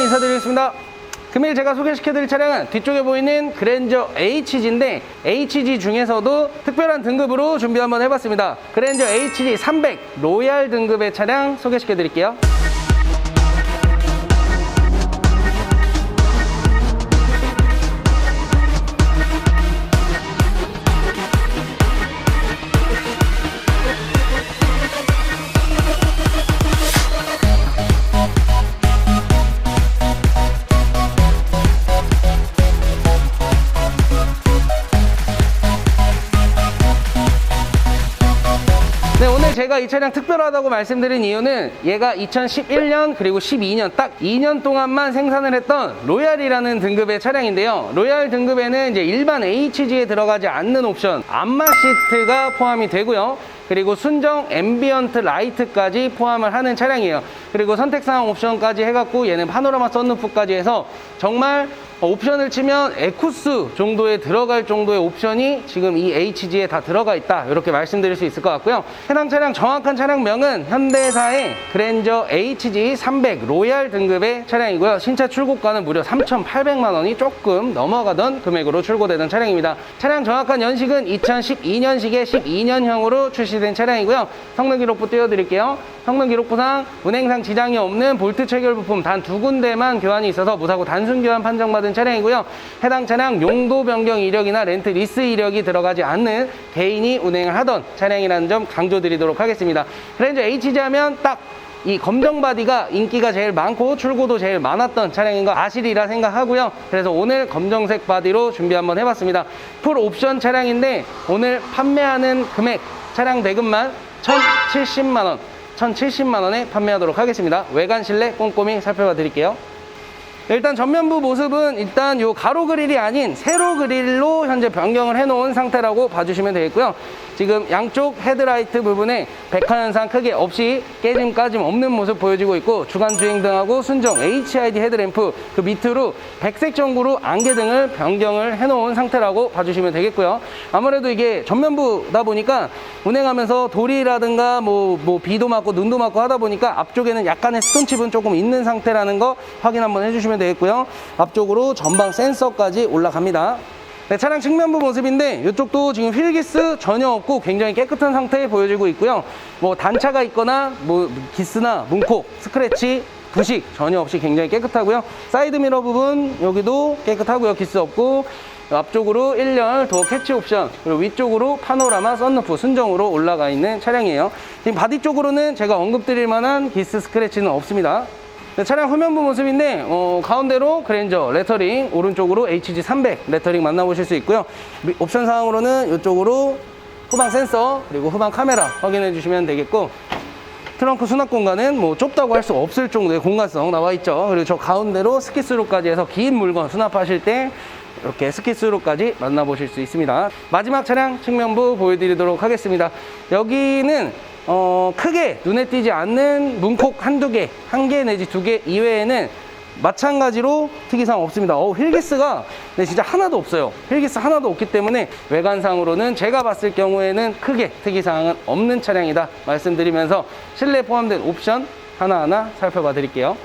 차량 인사드리겠습니다. 금일 제가 소개시켜드릴 차량은 뒤쪽에 보이는 그랜저 HG인데 HG 중에서도 특별한 등급으로 준비 한번 해봤습니다. 그랜저 HG 300 로얄 등급의 차량 소개시켜드릴게요. 제가 이 차량 특별하다고 말씀드린 이유는 얘가 2011년 그리고 12년 딱 2년 동안만 생산을 했던 로얄이라는 등급의 차량인데요. 로얄 등급에는 이제 일반 HG에 들어가지 않는 옵션 안마 시트가 포함이 되고요. 그리고 순정 앰비언트 라이트까지 포함을 하는 차량이에요. 그리고 선택사항 옵션까지 해갖고 얘는 파노라마 썬루프까지 해서 정말 옵션을 치면 에쿠스 정도에 들어갈 정도의 옵션이 지금 이 HG에 다 들어가 있다. 이렇게 말씀드릴 수 있을 것 같고요. 해당 차량 정확한 차량명은 현대사의 그랜저 HG 300 로얄 등급의 차량이고요. 신차 출고가는 무려 3,800만 원이 조금 넘어가던 금액으로 출고되던 차량입니다. 차량 정확한 연식은 2012년식의 12년형으로 출시된 차량이고요. 성능 기록부 띄워드릴게요. 성능 기록부상 운행상 지장이 없는 볼트 체결 부품 단 두 군데만 교환이 있어서 무사고 단순 교환 판정받은 차량이고요. 해당 차량 용도 변경 이력이나 렌트 리스 이력이 들어가지 않는 개인이 운행을 하던 차량이라는 점 강조드리도록 하겠습니다. 그랜저 HG 하면 딱 이 검정 바디가 인기가 제일 많고 출고도 제일 많았던 차량인 거 아시리라 생각하고요. 그래서 오늘 검정색 바디로 준비 한번 해봤습니다. 풀 옵션 차량인데 오늘 판매하는 금액 차량 대금만 1,070만 원 1,070만 원에 판매하도록 하겠습니다. 외관 실내 꼼꼼히 살펴봐 드릴게요. 일단 전면부 모습은 일단 요 가로 그릴이 아닌 세로 그릴로 현재 변경을 해놓은 상태라고 봐주시면 되겠고요. 지금 양쪽 헤드라이트 부분에 백화 현상 크게 없이 깨짐 까짐 없는 모습 보여지고 있고 주간 주행 등하고 순정 HID 헤드램프 그 밑으로 백색 전구로 안개 등을 변경을 해놓은 상태라고 봐주시면 되겠고요. 아무래도 이게 전면부다 보니까 운행하면서 돌이라든가 뭐, 뭐 비도 맞고 눈도 맞고 하다 보니까 앞쪽에는 약간의 스톤칩은 조금 있는 상태라는 거 확인 한번 해주시면 되겠고요. 앞쪽으로 전방 센서까지 올라갑니다. 네, 차량 측면부 모습인데 이쪽도 지금 휠기스 전혀 없고 굉장히 깨끗한 상태에 보여지고 있고요. 뭐 단차가 있거나 뭐 기스나 문콕, 스크래치, 부식 전혀 없이 굉장히 깨끗하고요. 사이드 미러 부분 여기도 깨끗하고요. 기스 없고 앞쪽으로 1열 도어 캐치 옵션 그리고 위쪽으로 파노라마 썬루프 순정으로 올라가 있는 차량이에요. 지금 바디 쪽으로는 제가 언급드릴 만한 기스 스크래치는 없습니다. 네, 차량 후면부 모습인데 어, 가운데로 그랜저 레터링 오른쪽으로 HG 300 레터링 만나보실 수 있고요. 미- 옵션 사항으로는 이쪽으로 후방 센서 그리고 후방 카메라 확인해 주시면 되겠고 트렁크 수납 공간은 뭐 좁다고 할 수 없을 정도의 공간성 나와 있죠. 그리고 저 가운데로 스키스로까지 해서 긴 물건 수납하실 때 이렇게 스키스로까지 만나보실 수 있습니다. 마지막 차량 측면부 보여드리도록 하겠습니다. 여기는 어, 크게 눈에 띄지 않는 문콕 한두 개, 한 개 내지 두 개 이외에는 마찬가지로 특이사항 없습니다. 어, 휠기스가 네, 진짜 하나도 없어요. 휠기스 하나도 없기 때문에 외관상으로는 제가 봤을 경우에는 크게 특이사항은 없는 차량이다 말씀드리면서 실내 포함된 옵션 하나하나 살펴봐 드릴게요.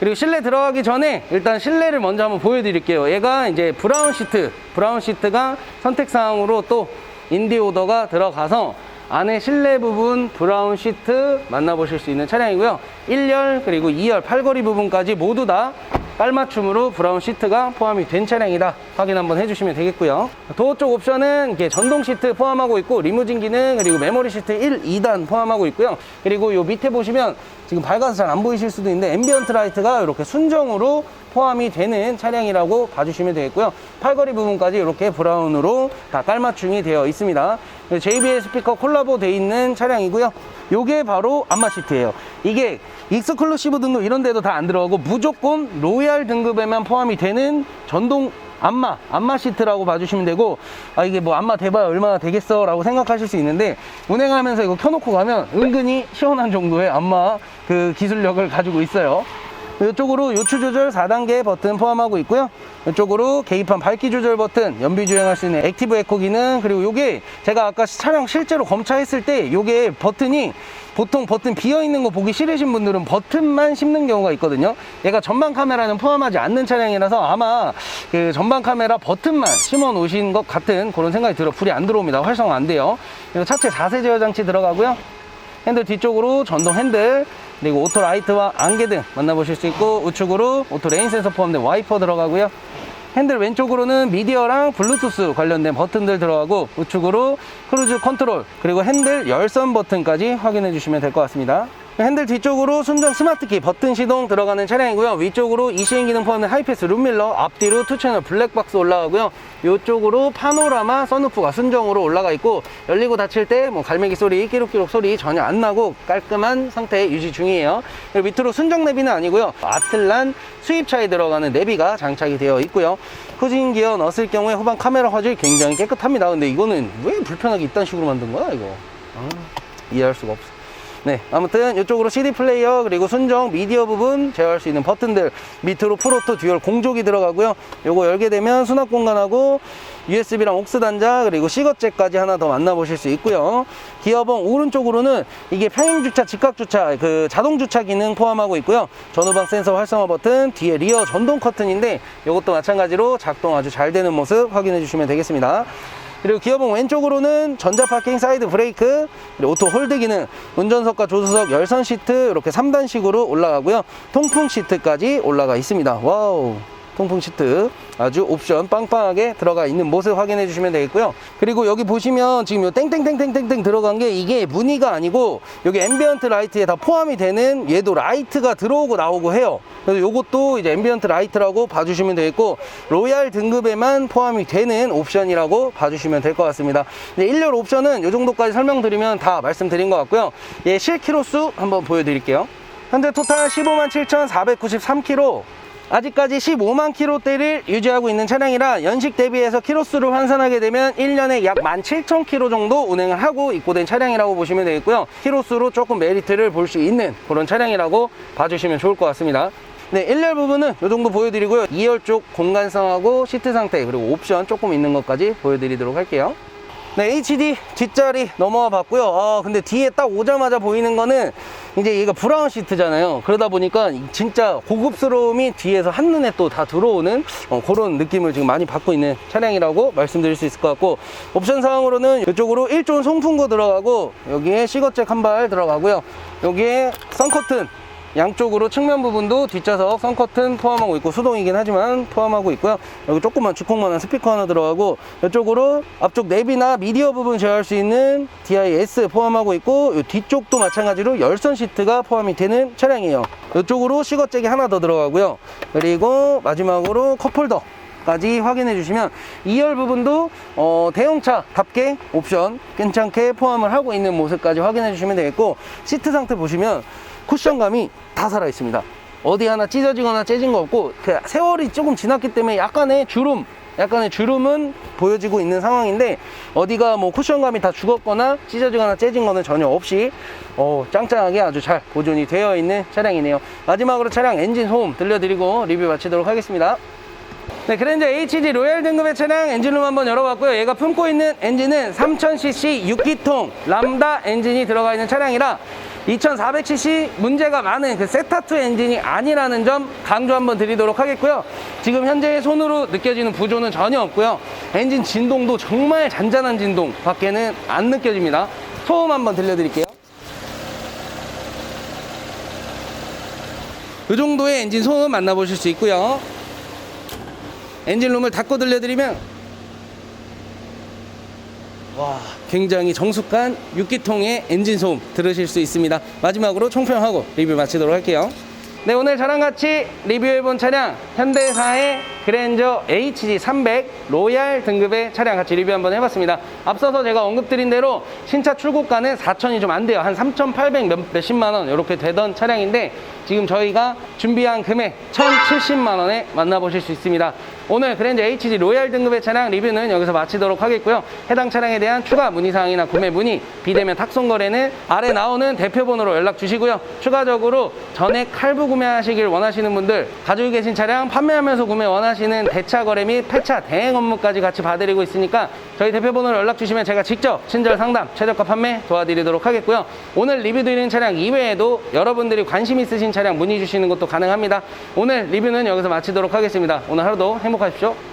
그리고 실내 들어가기 전에 일단 실내를 먼저 한번 보여드릴게요. 얘가 이제 브라운 시트, 브라운 시트가 선택사항으로 또 인디 오더가 들어가서 안에 실내 부분 브라운 시트 만나보실 수 있는 차량이고요. 1열 그리고 2열 팔걸이 부분까지 모두 다 깔맞춤으로 브라운 시트가 포함이 된 차량이다. 확인 한번 해주시면 되겠고요. 도어 쪽 옵션은 전동 시트 포함하고 있고 리무진 기능 그리고 메모리 시트 1, 2단 포함하고 있고요. 그리고 요 밑에 보시면 지금 밝아서 잘 안 보이실 수도 있는데 앰비언트 라이트가 이렇게 순정으로 포함이 되는 차량이라고 봐주시면 되겠고요. 팔걸이 부분까지 이렇게 브라운으로 다 깔맞춤이 되어 있습니다. JBL 스피커 콜라보 돼 있는 차량이고요. 요게 바로 안마 시트예요. 이게 익스클루시브 등급 이런 데도 다 안 들어가고 무조건 로얄 등급에만 포함이 되는 전동 안마, 안마 시트라고 봐주시면 되고, 아, 이게 뭐 안마 대봐야 얼마나 되겠어? 라고 생각하실 수 있는데, 운행하면서 이거 켜놓고 가면 은근히 시원한 정도의 안마 그 기술력을 가지고 있어요. 이쪽으로 요추 조절 4단계 버튼 포함하고 있고요. 이쪽으로 계기판 밝기 조절 버튼, 연비 주행할 수 있는 액티브 에코 기능, 그리고 요게 제가 아까 차량 실제로 검차했을 때 요게 버튼이 보통 버튼 비어 있는 거 보기 싫으신 분들은 버튼만 씹는 경우가 있거든요. 얘가 전방 카메라는 포함하지 않는 차량이라서 아마 그 전방 카메라 버튼만 심어 놓으신 것 같은 그런 생각이 들어 불이 안 들어옵니다. 활성화 안 돼요. 차체 자세 제어 장치 들어가고요. 핸들 뒤쪽으로 전동 핸들 그리고 오토 라이트와 안개 등 만나보실 수 있고 우측으로 오토 레인 센서 포함된 와이퍼 들어가고요. 핸들 왼쪽으로는 미디어랑 블루투스 관련된 버튼들 들어가고 우측으로 크루즈 컨트롤 그리고 핸들 열선 버튼까지 확인해 주시면 될 것 같습니다 핸들 뒤쪽으로 순정 스마트키 버튼 시동 들어가는 차량이고요. 위쪽으로 이시인 기능 포함된 하이패스 룸밀러 앞뒤로 투 채널 블랙박스 올라가고요. 이쪽으로 파노라마 선루프가 순정으로 올라가 있고 열리고 닫힐 때 뭐 갈매기 소리 끼룩끼룩 소리 전혀 안 나고 깔끔한 상태 유지 중이에요. 밑으로 순정 내비는 아니고요. 아틀란 수입차에 들어가는 내비가 장착이 되어 있고요. 후진 기어 넣었을 경우에 후방 카메라 화질 굉장히 깨끗합니다. 근데 이거는 왜 불편하게 이딴 식으로 만든 거야 이거? 아, 이해할 수가 없어 네, 아무튼 이쪽으로 CD 플레이어 그리고 순정 미디어 부분 제어할 수 있는 버튼들 밑으로 프로토 듀얼 공조기 들어가고요. 요거 열게 되면 수납 공간하고 USB랑 옥스 단자 그리고 시거잭까지 하나 더 만나보실 수 있고요. 기어봉 오른쪽으로는 이게 평행 주차, 직각 주차, 그 자동 주차 기능 포함하고 있고요. 전후방 센서 활성화 버튼, 뒤에 리어 전동 커튼인데 이것도 마찬가지로 작동 아주 잘 되는 모습 확인해 주시면 되겠습니다. 그리고 기어봉 왼쪽으로는 전자 파킹 사이드 브레이크 그리고 오토 홀드 기능 운전석과 조수석 열선 시트 이렇게 3단식으로 올라가고요. 통풍 시트까지 올라가 있습니다. 와우 통풍 시트 아주 옵션 빵빵하게 들어가 있는 모습 확인해 주시면 되겠고요. 그리고 여기 보시면 지금 요 땡땡땡땡땡땡 들어간 게 이게 무늬가 아니고 여기 앰비언트 라이트에 다 포함이 되는 얘도 라이트가 들어오고 나오고 해요. 그래서 요것도 이제 앰비언트 라이트라고 봐주시면 되겠고 로얄 등급에만 포함이 되는 옵션이라고 봐주시면 될 것 같습니다. 이제 1열 옵션은 요 정도까지 설명드리면 다 말씀드린 것 같고요. 얘 실키로수 한번 보여드릴게요. 현재 토탈 15만 7,493km 아직까지 15만 킬로대를 유지하고 있는 차량이라 연식 대비해서 키로수를 환산하게 되면 1년에 약 17,000km 정도 운행을 하고 입고된 차량이라고 보시면 되겠고요. 키로수로 조금 메리트를 볼 수 있는 그런 차량이라고 봐주시면 좋을 것 같습니다. 네, 1열 부분은 이 정도 보여드리고요. 2열 쪽 공간성하고 시트 상태 그리고 옵션 조금 있는 것까지 보여드리도록 할게요. 네, HD 뒷자리 넘어와 봤고요. 아, 근데 뒤에 딱 오자마자 보이는 거는 이제 얘가 브라운 시트잖아요. 그러다 보니까 진짜 고급스러움이 뒤에서 한눈에 또 다 들어오는 어, 그런 느낌을 지금 많이 받고 있는 차량이라고 말씀드릴 수 있을 것 같고 옵션 사항으로는 이쪽으로 1존 송풍구 들어가고 여기에 시거잭 한 발 들어가고요. 여기에 선커튼 양쪽으로 측면 부분도 뒷좌석 선커튼 포함하고 있고 수동이긴 하지만 포함하고 있고요. 여기 조그만 주콩만한 스피커 하나 들어가고 이쪽으로 앞쪽 내비나 미디어 부분 제어할 수 있는 DIS 포함하고 있고 이 뒤쪽도 마찬가지로 열선 시트가 포함이 되는 차량이에요. 이쪽으로 시거잭이 하나 더 들어가고요. 그리고 마지막으로 컵홀더 까지 확인해 주시면 2열 부분도 어, 대형차답게 옵션 괜찮게 포함을 하고 있는 모습까지 확인해 주시면 되겠고 시트 상태 보시면 쿠션감이 다 살아 있습니다. 어디 하나 찢어지거나 째진 거 없고 그 세월이 조금 지났기 때문에 약간의 주름 약간의 주름은 보여지고 있는 상황인데 어디가 뭐 쿠션감이 다 죽었거나 찢어지거나 째진 거는 전혀 없이 어, 짱짱하게 아주 잘 보존이 되어 있는 차량이네요. 마지막으로 차량 엔진 소음 들려드리고 리뷰 마치도록 하겠습니다. 네, 그랜저 HG 로얄 등급의 차량 엔진룸 한번 열어봤고요. 얘가 품고 있는 엔진은 3000cc 6기통 람다 엔진이 들어가 있는 차량이라 2400cc 문제가 많은 그 세타2 엔진이 아니라는 점 강조 한번 드리도록 하겠고요. 지금 현재 손으로 느껴지는 부조는 전혀 없고요. 엔진 진동도 정말 잔잔한 진동 밖에는 안 느껴집니다. 소음 한번 들려드릴게요. 이 정도의 엔진 소음 만나보실 수 있고요. 엔진룸을 닫고 들려드리면 와 굉장히 정숙한 6기통의 엔진 소음 들으실 수 있습니다. 마지막으로 총평하고 리뷰 마치도록 할게요. 네 오늘 저랑 같이 리뷰해본 차량 현대사의 그랜저 HG300 로얄 등급의 차량 같이 리뷰 한번 해봤습니다. 앞서서 제가 언급드린 대로 신차 출고가는 4천이 좀 안 돼요. 한 3,800 몇, 몇십만 원 이렇게 되던 차량인데 지금 저희가 준비한 금액 1,070만 원에 만나보실 수 있습니다 오늘 그랜저 HG 로얄 등급의 차량 리뷰는 여기서 마치도록 하겠고요. 해당 차량에 대한 추가 문의사항이나 구매 문의, 비대면 탁송 거래는 아래 나오는 대표번호로 연락 주시고요. 추가적으로 전액 할부 구매하시길 원하시는 분들, 가지고 계신 차량 판매하면서 구매 원하시는 대차 거래 및 폐차 대행 업무까지 같이 봐드리고 있으니까 저희 대표번호로 연락 주시면 제가 직접 친절 상담, 최저가 판매 도와드리도록 하겠고요. 오늘 리뷰 드리는 차량 이외에도 여러분들이 관심 있으신 차량 문의 주시는 것도 가능합니다. 오늘 리뷰는 여기서 마치도록 하겠습니다. 오늘 하루도 행복 하십시오.